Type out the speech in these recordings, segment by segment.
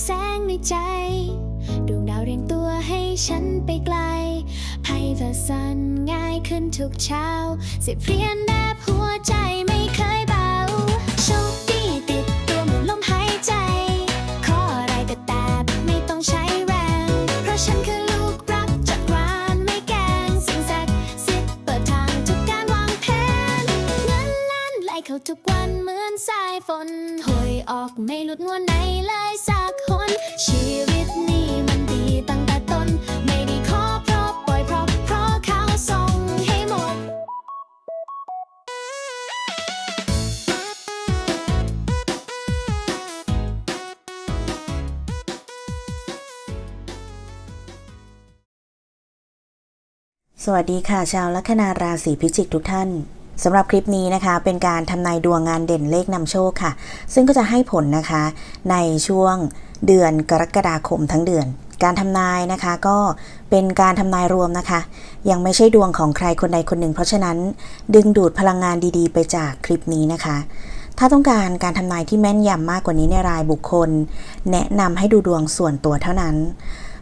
แสงในใจ ดวงดาวเรียงตัวให้ฉันไปไกลให้เธอสั่นง่ายขึ้นทุกเช้า สิบเรียนแนบหัวใจไม่เคยเบาโชคดีติดตัวเหมือนลมหายใจ ขออะไรก็แต่ไม่ต้องใช้แรง เพราะฉันคือลูกรักจากรานไม่แกล้งสิ่งศักดิ์สิทธิ์เปิดทางทุกการวางแผน เงินล้านไหลเข้าทุกวันเหมือนสายฝนหวยออกไม่หลุดงวดไหน สวัสดีค่ะ ชาวลัคนาราศีพิจิกทุกท่านสำหรับคลิปนี้นะคะเป็นการทำนายดวงงานเด่นเลขนำโชคค่ะ ซึ่งก็จะให้ผลนะคะในช่วงเดือนกรกฎาคมทั้งเดือน การทำนายนะคะก็เป็นการทำนายรวมนะคะ ยังไม่ใช่ดวงของใครคนใดคนหนึ่ง เพราะฉะนั้นดึงดูดพลังงานดีๆ ไปจากคลิปนี้นะคะ ถ้าต้องการการทำนายที่แม่นยำมากกว่านี้ในรายบุคคล แนะนำให้ดูดวงส่วนตัวเท่านั้น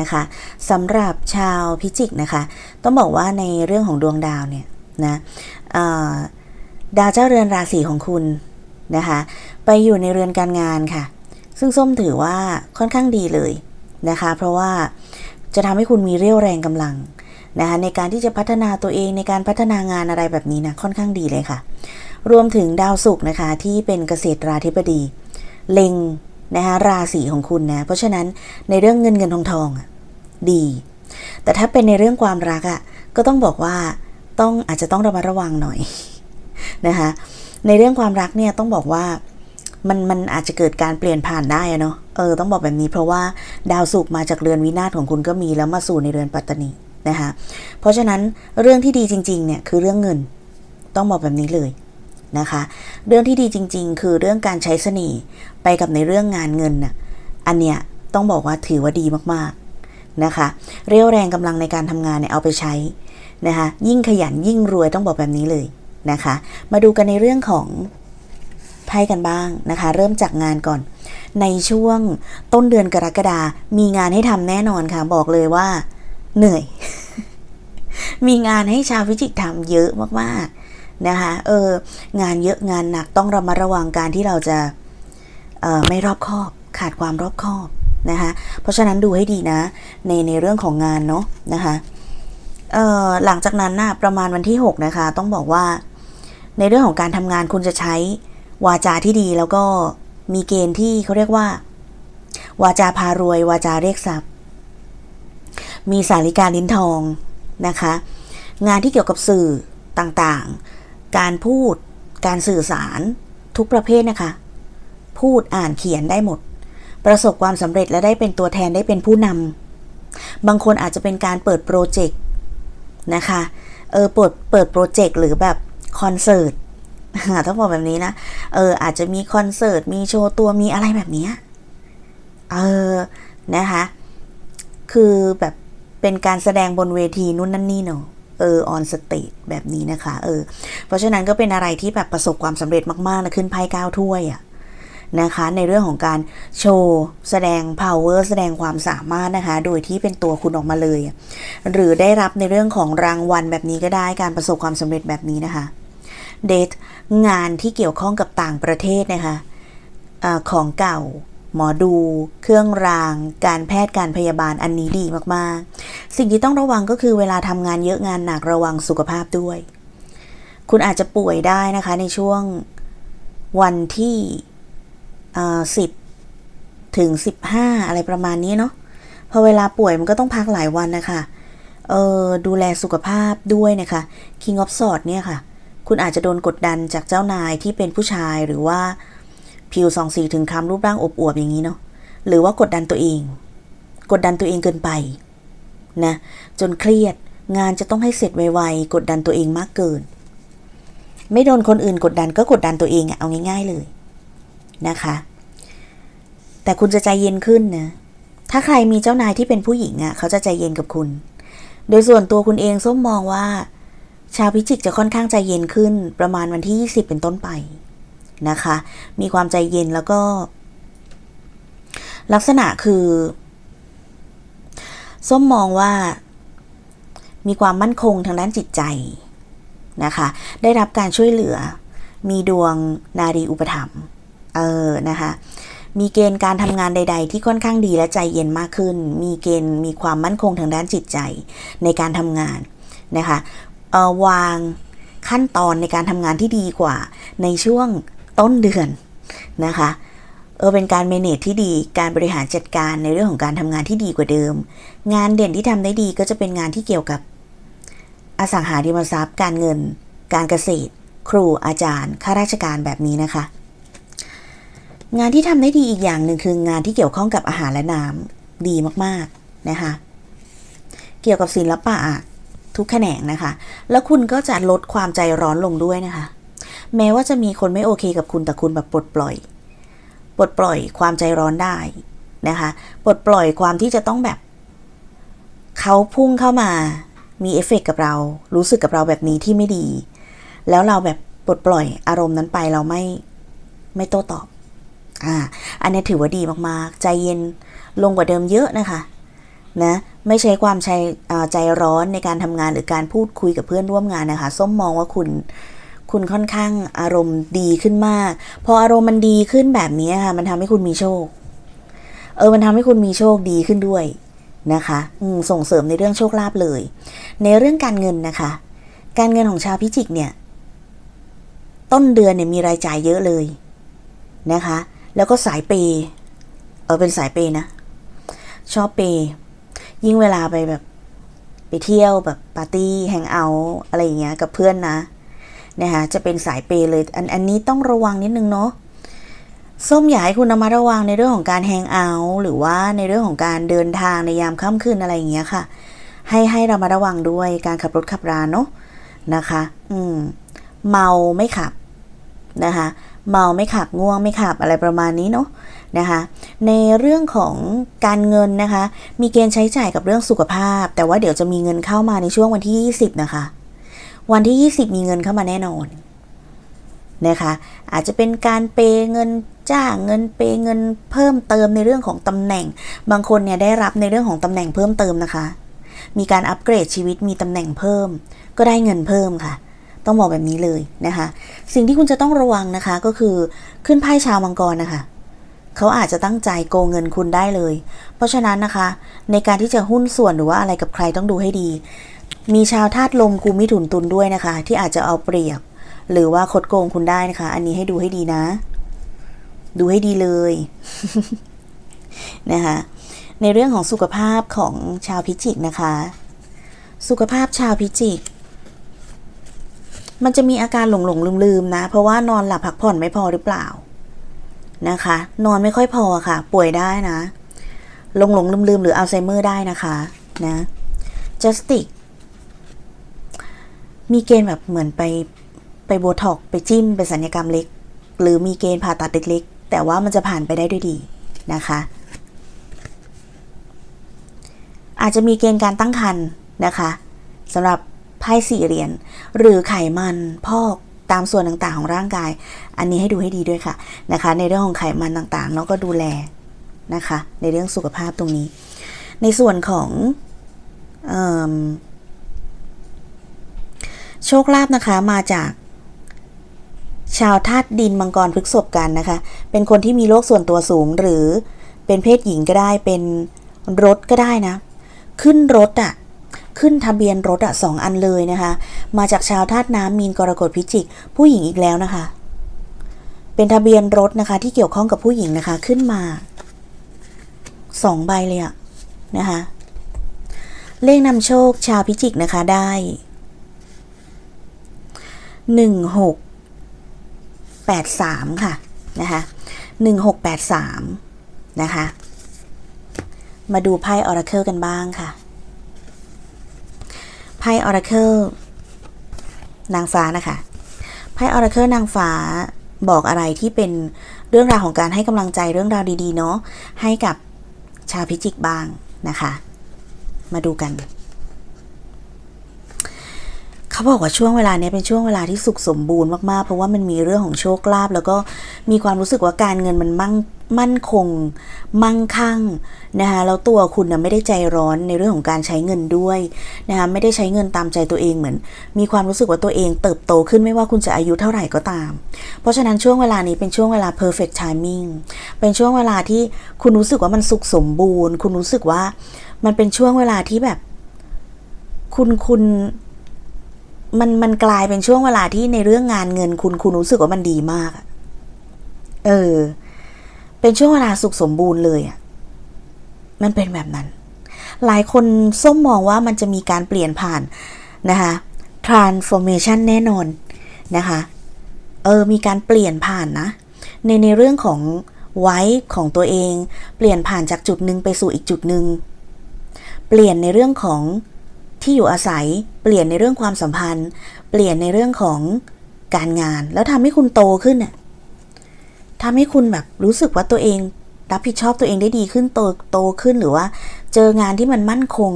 นะคะสำหรับชาวพิจิกนะคะ ต้องบอกว่าในเรื่องของดวงดาวเนี่ยนะดาวเจ้าเรือนราศีของคุณนะคะ ไปอยู่ในเรือนการงานค่ะ ซึ่งส้มถือว่าค่อนข้างดีเลยนะคะ เพราะว่าจะทำให้คุณมีเรี่ยวแรงกำลังนะคะในการที่จะพัฒนาตัวเองในการพัฒนางานอะไรแบบนี้นะค่อนข้างดีเลยค่ะ รวมถึงดาวศุกร์นะคะที่เป็นเกษตราธิบดี เล็ง นะคะราศีของคุณนะ เพราะฉะนั้นในเรื่องเงินเงินทองทองอะดี แต่ถ้าเป็นในเรื่องความรักอะก็ต้องบอกว่าต้องอาจจะต้องระมัดระวังหน่อยนะคะในเรื่องความรักเนี่ยต้องบอกว่ามันมันอาจจะเกิดการเปลี่ยนผ่านได้เนาะเออต้องบอกแบบนี้เพราะว่าดาวศุกร์มาจากเรือนวินาศของคุณก็มีแล้วมาสู่ในเรือนปัตตานีนะคะเพราะฉะนั้นเรื่องที่ดีจริงๆเนี่ยคือเรื่องเงินต้องบอกแบบนี้เลย นะคะ เรื่องที่ดีจริง ๆ คือเรื่องการใช้เสน่ห์ไปกับในเรื่องงานเงินน่ะอันเนี้ยต้องบอกว่าถือว่าดีมากๆนะคะ เรี่ยวแรงกำลังในการทำงานเนี่ยเอาไปใช้นะคะยิ่งขยันยิ่งรวยต้องบอกแบบนี้เลยนะคะ มาดูกันในเรื่องของไพ่กันบ้างนะคะ เริ่มจากงานก่อน ในช่วงต้นเดือนกรกฎามีงานให้ทำแน่นอนค่ะ บอกเลยว่า เหนื่อย มีงานให้ชาวพิจิกทำเยอะมาก ๆ นะคะเอองานเยอะงานหนักต้องระมัดระวังการที่เราจะเอ่อไม่รอบคอบขาดความรอบคอบนะคะเพราะฉะนั้นดูให้ดีนะในในเรื่องของงานเนาะนะคะเอ่อหลังจากนั้นนะประมาณวันที่ 6 นะคะ ต้องบอกว่า ในเรื่องของการทำงานคุณจะใช้วาจาที่ดีแล้วก็มีเกณฑ์ที่เขาเรียกว่า วาจาพารวย วาจาเรียกทรัพย์ มีสาริการลิ้นทองนะคะ งานที่เกี่ยวกับสื่อต่างๆ การพูด การสื่อสารทุกประเภทนะคะ พูดอ่านเขียนได้หมด ประสบความสำเร็จและได้เป็นตัวแทนได้เป็นผู้นำบางคนอาจจะเป็นการเปิดโปรเจกต์นะคะเออเปิดเปิดโปรเจกต์หรือแบบคอนเสิร์ตต้องบอกแบบนี้นะ เออ อาจจะมีคอนเสิร์ต มีโชว์ตัว มีอะไรแบบเนี้ยเออ นะคะ คือแบบเป็นการแสดงบนเวทีนู่นนั่นนี่เนาะ เออออนสเตจแบบนี้นะคะเออเพราะฉะนั้นก็เป็นอะไรที่แบบประสบความสำเร็จมากๆนะขึ้นไพ่ก้าถ้วยอะนะคะในเรื่องของการโชว์แสดง power แสดงความสามารถนะคะ โดยที่เป็นตัวคุณออกมาเลย หรือได้รับในเรื่องของรางวัลแบบนี้ก็ได้การประสบความสำเร็จแบบนี้นะคะเดทงานที่เกี่ยวข้องกับต่างประเทศนะคะอาของเก่า หมอดู เครื่องราง การแพทย์การพยาบาลอันนี้ดีมากๆ สิ่งที่ต้องระวังก็คือเวลาทำงานเยอะงานหนักระวังสุขภาพด้วย คุณอาจจะป่วยได้นะคะในช่วงวันที่สิบถึงสิบห้าอะไรประมาณนี้เนาะพอเวลาป่วยมันก็ต้องพักหลายวันนะคะเออดูแลสุขภาพด้วยนะคะ King of Swords เนี่ยค่ะ คุณอาจจะโดนกดดันจากเจ้านายที่เป็นผู้ชายหรือว่า ผิวสองสีถึงคำรูปร่างอบอวบอย่างนี้เนาะหรือว่ากดดันตัวเอง กดดันตัวเองเกินไปนะจนเครียดงานจะต้องให้เสร็จไวๆกดดันตัวเองมากเกิน ไม่โดนคนอื่นกดดันก็กดดันตัวเองอะเอาง่าย ๆเลยนะคะ แต่คุณจะใจเย็นขึ้นนะถ้าใครมีเจ้านายที่เป็นผู้หญิงอะเขาจะใจเย็นกับคุณ โดยส่วนตัวคุณเองส้มมองว่า ชาวพิจิกจะค่อนข้างใจเย็นขึ้นประมาณวันที่ 20 เป็นต้นไป นะคะ มีความใจเย็นแล้วก็ ลักษณะคือส้มมองว่า มีความมั่นคงทางด้านจิตใจนะคะ ได้รับการช่วยเหลือ มีดวงนารีอุปถัมภ์เออนะคะมีเกณฑ์การทำงานใด ๆ ที่ค่อนข้างดีและใจเย็นมากขึ้น มีเกณฑ์มีความมั่นคงทางด้านจิตใจในการทำงานนะคะออวางขั้นตอนในการทำงานที่ดีกว่าในช่วง ต้นเดือนนะคะเออเป็นการเมเนจที่ดีการบริหารจัดการในเรื่องของการทำงานที่ดีกว่าเดิม งานเด่นที่ทำได้ดีก็จะเป็นงานที่เกี่ยวกับ อสังหาริมทรัพย์ การเงิน การเกษตร ครูอาจารย์ข้าราชการแบบนี้นะคะ งานที่ทำได้ดีอีกอย่างหนึ่งคืองานที่เกี่ยวข้องกับอาหารและน้ำดีมากๆนะคะ เกี่ยวกับศิลปะอะทุกแขนงนะคะ แล้วคุณก็จะลดความใจร้อนลงด้วยนะคะ แม้ว่าจะมีคนไม่โอเคกับคุณแต่คุณแบบปลดปล่อย ปลดปล่อยความใจร้อนได้นะคะ ปลดปล่อยความที่จะต้องแบบเขาพุ่งเข้ามา มีเอฟเฟกต์กับเรา รู้สึกกับเราแบบนี้ที่ไม่ดี แล้วเราแบบปลดปล่อยอารมณ์นั้นไปเราไม่ไม่โต้ตอบ อ่า อันนี้ถือว่าดีมากๆ ใจเย็นลงกว่าเดิมเยอะนะคะ นะ ไม่ใช้ความใจอ่าใจร้อนในการทำงานหรือการพูดคุยกับเพื่อนร่วมงานนะคะ ส้มมองว่าคุณ คุณค่อนข้างอารมณ์ดีขึ้นมาก พออารมณ์มันดีขึ้นแบบนี้ค่ะ มันทำให้คุณมีโชค เออ มันทำให้คุณมีโชคดีขึ้นด้วยนะคะส่งเสริมในเรื่องโชคลาภเลย ในเรื่องการเงินนะคะ การเงินของชาวพิจิกเนี่ย ต้นเดือนเนี่ยมีรายจ่ายเยอะเลยนะคะ แล้วก็สายเปย์เออเป็นสายเปย์นะ ชอบเปย์ยิ่งเวลาไปแบบ ไปเที่ยวแบบปาร์ตี้แฮงเอาท์อะไรอย่างเงี้ยกับเพื่อนนะ นะคะจะเป็นสายเปย์เลยอันอันนี้ต้องระวังนิดนึงเนาะส้มอยากให้คุณระมัดระวังในเรื่องของการแฮงเอาท์หรือว่าในเรื่องของการเดินทางในยามค่ำคืนอะไรอย่างเงี้ยค่ะ ให้ให้ระมัดระวังด้วยการขับรถขับราเนาะนะคะ อืม เมาไม่ขับนะคะเมาไม่ขับง่วงไม่ขับอะไรประมาณนี้เนาะนะคะในเรื่องของการเงินนะคะ มีเกณฑ์ใช้จ่ายกับเรื่องสุขภาพ แต่ว่าเดี๋ยวจะมีเงินเข้ามาในช่วงวันที่ 20 นะคะ วันที่ 20 มีเงินเข้ามาแน่นอนนะคะอาจจะเป็นการเปย์เงินจ้างเงินเปย์เงินเพิ่มเติมในเรื่องของตำแหน่ง บางคนเนี่ยได้รับในเรื่องของตำแหน่งเพิ่มเติมนะคะ มีการอัปเกรดชีวิตมีตำแหน่งเพิ่ม ก็ได้เงินเพิ่มค่ะ ต้องบอกแบบนี้เลยนะคะ สิ่งที่คุณจะต้องระวังนะคะก็คือขึ้นไพ่ชาวมังกรนะคะเขาอาจจะตั้งใจโกงเงินคุณได้เลย เพราะฉะนั้นนะคะ ในการที่จะหุ้นส่วนหรือว่าอะไรกับใครต้องดูให้ดี มีชาวธาตุลมกุมมิถุนตุลด้วยนะคะ ที่อาจจะเอาเปรียบ หรือว่าคดโกงคุณได้นะคะ อันนี้ให้ดูให้ดีนะ ดูให้ดีเลยนะคะ ในเรื่องของสุขภาพของชาวพิจิกนะคะ สุขภาพชาวพิจิก มันจะมีอาการหลงหลงลืมลืมนะ เพราะว่านอนหลับพักผ่อนไม่พอหรือเปล่านะคะ นอนไม่ค่อยพอค่ะ ป่วยได้นะหลงหลงลืมลืมหรืออัลไซเมอร์ได้นะคะนะจัสติก มีเกณฑ์แบบเหมือนไปไปโบท็อกซ์ไปจิ้มไปสัญญกรรมเล็ก หรือมีเกณฑ์ผ่าตัดเล็กๆ แต่ว่ามันจะผ่านไปได้ด้วยดีนะคะ อาจจะมีเกณฑ์การตั้งครรภ์นะคะสำหรับไพ่สี่เหรียญหรือไขมันพอกตามส่วนต่างๆของร่างกาย อันนี้ให้ดูให้ดีด้วยค่ะนะคะ ในเรื่องของไขมันต่างๆเนาก็ดูแลนะคะ ในเรื่องสุขภาพตรงนี้ ในส่วนของ โชคลาภนะคะมาจาก ชาวธาตุดินมังกรพฤกษบกันนะคะ เป็นคนที่มีโรคส่วนตัวสูงหรือเป็นเพศหญิงก็ได้เป็นรถก็ได้นะ ขึ้นรถอะ่ะขึ้นทะเบียนรถอะสองอันเลยนะคะ มาจากชาวธาตุน้ำมีนกรกฎพิจิก ผู้หญิงอีกแล้วนะคะ เป็นทะเบียนรถนะคะ ที่เกี่ยวข้องกับผู้หญิงนะคะ ขึ้นมาสองใบเลยอะนะคะ เลขนำโชคชาวพิจิกนะคะได้ หนึ่งหกแปดสามค่ะนะคะหนึ่งหกแปดสามนะคะ มาดูไพ่ออราเคิลกันบ้างค่ะไพ่ออราเคิลนางฟ้านะคะไพ่ออราเคิลนางฟ้าบอกอะไรที่เป็นเรื่องราวของการให้กำลังใจเรื่องราวดีๆ เนาะให้กับชาวพิจิกบ้างนะคะ มาดูกัน เขาบอกว่าช่วงเวลาเนี้ยเป็นช่วงเวลาที่สุขสมบูรณ์มากๆ เพราะว่ามันมีเรื่องของโชคลาภแล้วก็มีความรู้สึกว่าการเงินมันมั่งมั่นคง มั่งคั่งนะคะแล้วตัวคุณนะไม่ได้ใจร้อนในเรื่องของการใช้เงินด้วยนะคะไม่ได้ใช้เงินตามใจตัวเองเหมือน มีความรู้สึกว่าตัวเองเติบโตขึ้นไม่ว่าคุณจะอายุเท่าไหร่ก็ตาม เพราะฉะนั้นช่วงเวลานี้เป็นช่วงเวลา perfect timing เป็นช่วงเวลาที่คุณรู้สึกว่ามันสุขสมบูรณ์ คุณรู้สึกว่ามันเป็นช่วงเวลาที่แบบ คุณคุณ มันมันกลายเป็นช่วงเวลาที่ในเรื่องงานเงินคุณคุณรู้สึกว่ามันดีมากเออ เป็นช่วงเวลาสุขสมบูรณ์เลยอะมันเป็นแบบนั้น หลายคนส้มมองว่ามันจะมีการเปลี่ยนผ่านนะคะ transformation แน่นอนนะคะ เออ มีการเปลี่ยนผ่านนะ ในในเรื่องของไว้ของตัวเอง เปลี่ยนผ่านจากจุดหนึ่งไปสู่อีกจุดหนึ่ง เปลี่ยนในเรื่องของที่อยู่อาศัย ลี่ยนในเรื่องความสัมพันธ์ เปลี่ยนในเรื่องของการงาน แล้วทำให้คุณโตขึ้นน่ะทำให้คุณแบบรู้สึกว่าตัวเอง รับผิดชอบตัวเองได้ดีขึ้นโตโตขึ้นหรือว่า เจองานที่มันมั่นคง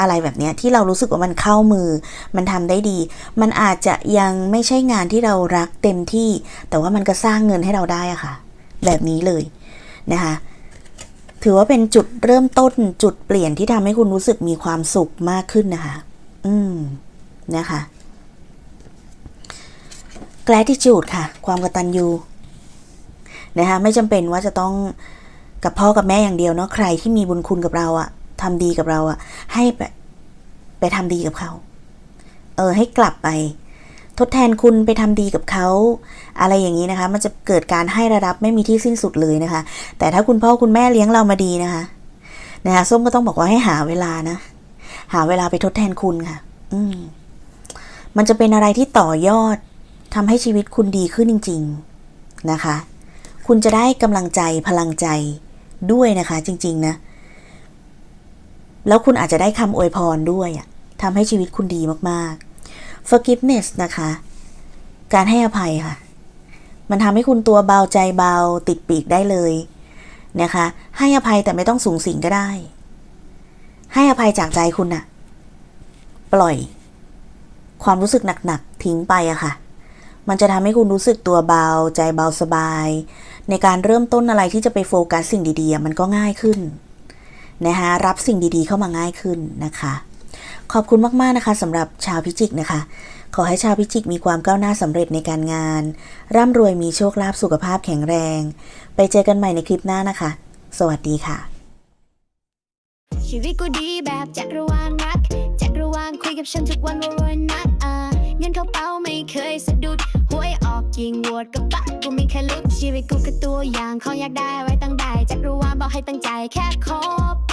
อะไรแบบเนี้ยที่เรารู้สึกว่ามันเข้ามือ มันทำได้ดี มันอาจจะยังไม่ใช่งานที่เรารักเต็มที่ แต่ว่ามันก็สร้างเงินให้เราได้อะค่ะ แบบนี้เลยนะคะถือว่าเป็นจุดเริ่มต้นจุดเปลี่ยนที่ทำให้คุณรู้สึกมีความสุขมากขึ้นนะคะ อืมนะคะ gratitude ค่ะ ความกตัญญูนะคะไม่จำเป็นว่าจะต้องกับพ่อกับแม่อย่างเดียวเนาะใครที่มีบุญคุณกับเราอะทำดีกับเราอะให้ไปไปทำดีกับเขา เออ ให้กลับไป ทดแทนคุณไปทำดีกับเขา อะไรอย่างนี้นะคะ มันจะเกิดการให้ระดับไม่มีที่สิ้นสุดเลยนะคะ แต่ถ้าคุณพ่อคุณแม่เลี้ยงเรามาดีนะคะนะคะส้มก็ต้องบอกว่าให้หาเวลานะ หาเวลาไปทดแทนคุณค่ะ อืม มันจะเป็นอะไรที่ต่อยอดทำให้ชีวิตคุณดีขึ้นจริง ๆนะคะ คุณจะได้กำลังใจพลังใจด้วยนะคะ จริง ๆ นะ แล้วคุณอาจจะได้คำอวยพรด้วยอะทำให้ชีวิตคุณดีมากๆ forgiveness นะคะ การให้อภัยค่ะ มันทำให้คุณตัวเบาใจเบาติดปีกได้เลยนะคะ ให้อภัยแต่ไม่ต้องสูงสิงก็ได้ ให้อภัยจากใจคุณน่ะ ปล่อย ความรู้สึกหนักๆทิ้งไปอะค่ะ มันจะทำให้คุณรู้สึกตัวเบา ใจเบาสบาย ในการเริ่มต้นอะไรที่จะไปโฟกัสสิ่งดีๆ มันก็ง่ายขึ้นนะคะรับสิ่งดีๆเข้ามาง่ายขึ้นนะคะ ขอบคุณมากๆนะคะสำหรับชาวพิจิกนะคะ ขอให้ชาวพิจิกมีความก้าวหน้าสำเร็จในการงาน ร่ำรวยมีโชคลาภสุขภาพแข็งแรง ไปเจอกันใหม่ในคลิปหน้านะคะ สวัสดีค่ะ ชีวิตกูดีแบบจักรวาลรัก จักรวาลคุยกับฉันทุกวันว่ารวยนักอ่าเงินเข้าเป้าไม่เคยสะดุดหวยออกยิงโหวดกระปะกกูมีแค่ลุกชีวิตกูคือตัวอย่างของอยากได้ไว้ตั้งได้จักรวาลบอกให้ตั้งใจแค่ขอไป